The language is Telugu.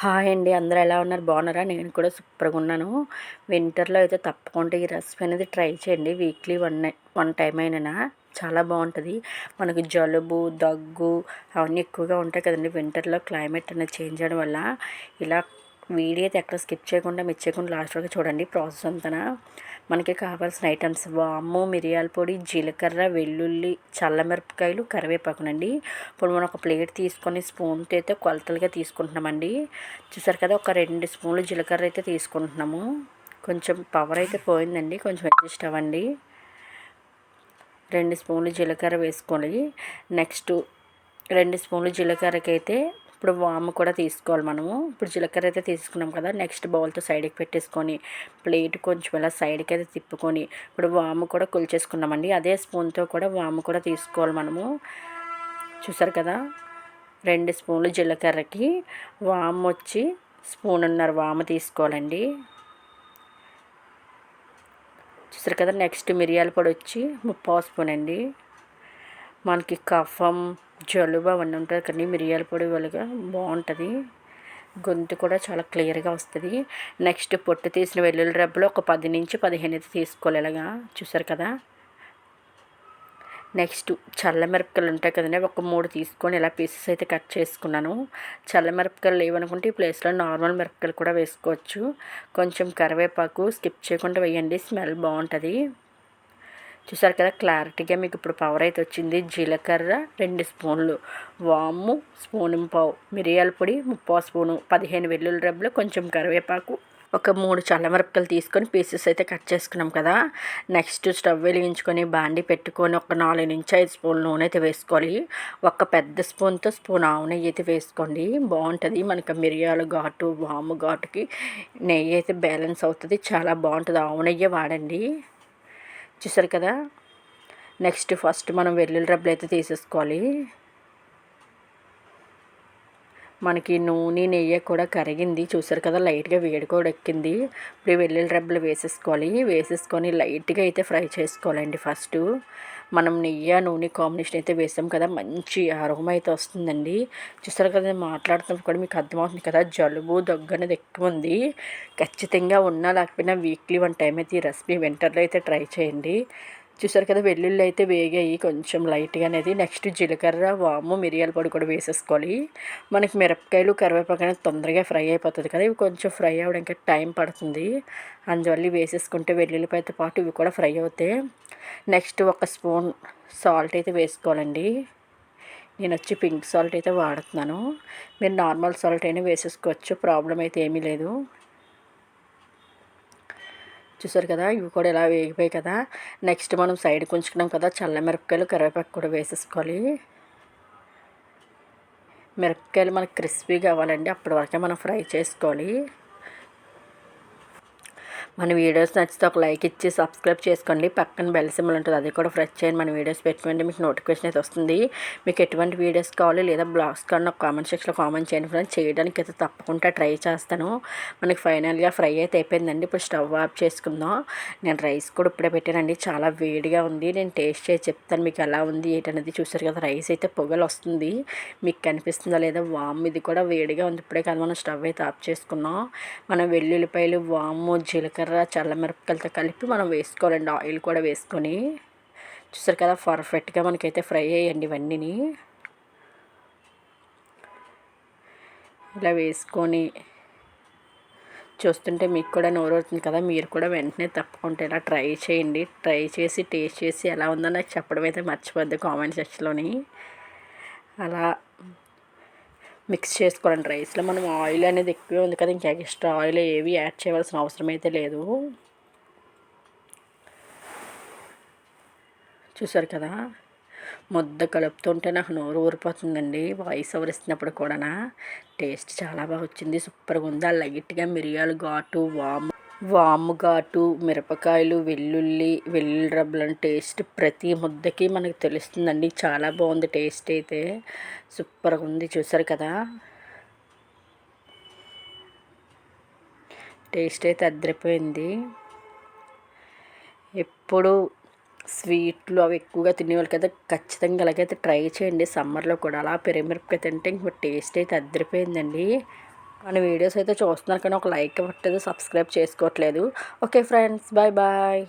హాయ్ అండి. అందరూ ఎలా ఉన్నారు? బాగున్నారా? నేను కూడా సూపర్గా ఉన్నాను. వింటర్లో అయితే తప్పకుండా ఈ రెసిపీ అనేది ట్రై చేయండి. వీక్లీ వన్ వన్ టైం అయినా చాలా బాగుంటుంది. మనకి జలుబు దగ్గు అవన్నీ ఎక్కువగా ఉంటాయి కదండి. వింటర్లో క్లైమేట్ అనేది చేంజ్ అవ్వడం వల్ల ఇలా వీడియో అయితే ఎక్కడ స్కిప్ చేయకుండా మిస్ చేయకుండా లాస్ట్ వరకు చూడండి. ప్రాసెస్ అంతా మనకి కావాల్సిన ఐటమ్స్ వాము మిరియాల పొడి జీలకర్ర వెల్లుల్లి చల్లమిరపకాయలు కరివేపాకునండి. ఇప్పుడు మనం ఒక ప్లేట్ తీసుకొని స్పూన్తో అయితే కొలతలుగా తీసుకుంటున్నామండి. చూసారు కదా ఒక రెండు స్పూన్లు జీలకర్ర అయితే తీసుకుంటున్నాము. కొంచెం పవర్ అయితే పోయిందండి కొంచెం అడ్జస్ట్ అవ్వండి. రెండు స్పూన్లు జీలకర్ర వేసుకోండి. నెక్స్ట్ రెండు స్పూన్లు జీలకర్రకి అయితే ఇప్పుడు వాము కూడా తీసుకోవాలి మనము. ఇప్పుడు జీలకర్ర అయితే తీసుకున్నాం కదా నెక్స్ట్ బౌల్తో సైడ్కి పెట్టేసుకొని ప్లేట్ కొంచెం ఇలా సైడ్కి అయితే తిప్పుకొని ఇప్పుడు వాము కూడా కొలిచేసుకున్నామండి. అదే స్పూన్తో కూడా వాము కూడా తీసుకోవాలి మనము. చూసారు కదా రెండు స్పూన్లు జీలకర్రకి వాము వచ్చి స్పూన్ ఉన్నారు వాము తీసుకోవాలండి. చూసారు కదా నెక్స్ట్ మిరియాల పొడి వచ్చి ముప్పావు స్పూన్ అండి మనకి కఫం జలుబు అవన్నీ ఉంటుంది కానీ మిరియాల పొడి వలగా బాగుంటుంది. గొంతు కూడా చాలా క్లియర్గా వస్తుంది. నెక్స్ట్ పొట్టు తీసిన వెల్లుల్లి రబ్బలు ఒక పది నుంచి పదిహేను అయితే తీసుకోవాలి ఇలాగా. చూసారు కదా? నెక్స్ట్ చల్లమిరపకాయలు ఉంటాయి కదండి ఒక మూడు తీసుకొని ఇలా పీసెస్ అయితే కట్ చేసుకున్నాను. చల్ల మిరపకాయలు లేవనుకుంటే ఈ ప్లేస్లో నార్మల్ మిరపకాయలు కూడా వేసుకోవచ్చు. కొంచెం కరివేపాకు స్కిప్ చేయకుండా వేయండి స్మెల్ బాగుంటుంది. చూసారు కదా క్లారిటీగా మీకు ఇప్పుడు పవర్ అయితే వచ్చింది. జీలకర్ర రెండు స్పూన్లు వాము స్పూన్ పావు మిరియాల పొడి ముప్పావు స్పూను పదిహేను వెల్లుల్లి రెబ్బలు కొంచెం కరివేపాకు ఒక మూడు చల్లమిరపకాయలు తీసుకొని పీసెస్ అయితే కట్ చేసుకున్నాం కదా. నెక్స్ట్ స్టవ్ వెలిగించుకొని బాండి పెట్టుకొని ఒక నాలుగు నుంచి ఐదు స్పూన్లు నూనె అయితే వేసుకోవాలి. ఒక పెద్ద స్పూన్తో స్పూన్ ఆవు నెయ్యి అయితే వేసుకోండి. బాగుంటుంది. మనకి మిరియాలు ఘాటు వాము ఘాటుకి నెయ్యి అయితే బ్యాలెన్స్ అవుతుంది. చాలా బాగుంటుంది. ఆవు నెయ్యి వాడండి. చూసారు కదా? నెక్స్ట్ ఫస్ట్ మనం వెల్లుల్లి రబ్బలు అయితే తీసేసుకోవాలి. మనకి నూనె నెయ్యి కూడా కరిగింది. చూసారు కదా? లైట్గా వేడి కూడా ఎక్కింది. ఇప్పుడు వెల్లుల్లి రబ్బలు వేసేసుకోవాలి. వేసేసుకొని లైట్గా అయితే ఫ్రై చేసుకోవాలండి ఫస్ట్ మనం నెయ్యి నూనె కాంబినేషన్ అయితే వేసాం కదా మంచి అరోమా అయితే వస్తుందండి. చూస్తారు కదా మాట్లాడుతున్నప్పుడు కూడా మీకు అర్థమవుతుంది కదా జలుబు దగ్గు అనేది ఎక్కువ ఉంది. ఖచ్చితంగా ఉన్నా లేకపోయినా వీక్లీ వన్ టైం అయితే ఈ రెసిపీ వింటర్లో అయితే ట్రై చేయండి. చూసారు కదా వెల్లుల్లి అయితే వేగాయి కొంచెం లైట్గా అనేది. నెక్స్ట్ జీలకర్ర వాము మిరియాల పొడి కూడా వేసేసుకోవాలి. మనకి మిరపకాయలు కరివేపాకు అనేది తొందరగా ఫ్రై అయిపోతుంది కదా ఇవి కొంచెం ఫ్రై అవ్వడానికి టైం పడుతుంది. అందువల్ల వేసేసుకుంటే వెల్లుల్లిపాయతో పాటు ఇవి కూడా ఫ్రై అవుతాయి. నెక్స్ట్ ఒక స్పూన్ సాల్ట్ అయితే వేసుకోవాలండి. నేను వచ్చి పింక్ సాల్ట్ అయితే వాడుతున్నాను. మీరు నార్మల్ సాల్ట్ అయినా వేసేసుకోవచ్చు ప్రాబ్లం అయితే ఏమీ లేదు. చూసారు కదా? ఇవి కూడా ఇలా వేగిపోయాయి కదా? నెక్స్ట్ మనం సైడ్కి ఉంచుకున్నాం కదా? చల్ల మిరపకాయలు కరివేపాకు కూడా వేసేసుకోవాలి. మిరపకాయలు మనకు క్రిస్పీ కావాలండి అప్పటి వరకే మనం ఫ్రై చేసుకోవాలి. మన వీడియోస్ నచ్చితే ఒక లైక్ ఇచ్చి సబ్స్క్రైబ్ చేసుకోండి. పక్కన బెల్ సింబల్ ఉంటుంది అది కూడా ఫ్రెష్ చేయండి. మన వీడియోస్ పెట్టుకోండి మీకు నోటిఫికేషన్ అయితే వస్తుంది. మీకు ఎటువంటి వీడియోస్ కావాలి లేదా బ్లాగ్స్ కానీ నాకు కామెంట్ సెక్షన్లో కామెంట్ చేయండి ఫ్రెండ్స్. చేయడానికి అయితే తప్పకుండా ట్రై చేస్తాను. మనకి ఫైనల్గా ఫ్రై అయితే అయిపోయిందండి. ఇప్పుడు స్టవ్ ఆఫ్ చేసుకుందాం. నేను రైస్ కూడా ఇప్పుడే పెట్టానండి. చాలా వేడిగా ఉంది. నేను టేస్ట్ చేసి చెప్తాను మీకు ఎలా ఉంది ఏంటనేది చూసారు కదా. రైస్ అయితే పొగలు వస్తుంది. మీకు కనిపిస్తుందా లేదా? వామ్ ఇది కూడా వేడిగా ఉంది. ఇప్పుడే కాదు మనం స్టవ్ అయితే ఆఫ్ చేసుకున్నాం. మనం వెల్లుల్లిపాయలు వాము జీలకర్ర చల్ల చల్లమిరపకాయలతో కలిపి మనం వేసుకోవాలండి. ఆయిల్ కూడా వేసుకొని. చూసారు కదా పర్ఫెక్ట్గా మనకైతే ఫ్రై అయ్యండి ఇవన్నీ ఇలా వేసుకొని చూస్తుంటే మీకు కూడా నోరు అవుతుంది కదా మీరు కూడా వెంటనే తప్పకుండా ఇలా ట్రై చేయండి. ట్రై చేసి టేస్ట్ చేసి ఎలా ఉందో నాకు చెప్పడం అయితే మర్చిపోద్ది కామెంట్ సెక్షన్లోని. అలా మిక్స్ చేసుకోవాలండి రైస్లో. మనం ఆయిల్ అనేది ఎక్కువే ఉంది కదా ఇంకా ఎక్స్ట్రా ఆయిల్ ఏవి యాడ్ చేయవలసిన అవసరం అయితే లేదు. చూసారు కదా ముద్ద కలుపుతుంటే నాకు నోరు ఊరిపోతుందండి. వాయిస్ ఓవర్ ఇస్తున్నప్పుడు కూడా టేస్ట్ చాలా బాగా వచ్చింది సూపర్గా ఉంది. ఆ లైట్గా మిరియాలు ఘాటు వాము వాము ఘాటు మిరపకాయలు వెల్లుల్లి వెల్లుల్లి రబ్బల టేస్ట్ ప్రతి ముద్దకి మనకు తెలుస్తుందండి. చాలా బాగుంది టేస్ట్ అయితే. సూపర్గా ఉంది. చూసారు కదా? టేస్ట్ అయితే అద్దరిపోయింది ఎప్పుడు స్వీట్లు అవి ఎక్కువగా తినేవాళ్ళు కదా ఖచ్చితంగా అలాగైతే ట్రై చేయండి. సమ్మర్లో కూడా అలా పెరిమిరపకాయ తింటే ఇంకో టేస్ట్ అయితే అద్దరిపోయిందండి మన వీడియోస్ అయితే చూస్తున్నారు కానీ ఒక లైక్ ఇవ్వట్లేదు సబ్స్క్రైబ్ చేసుకోవట్లేదు. Okay friends bye bye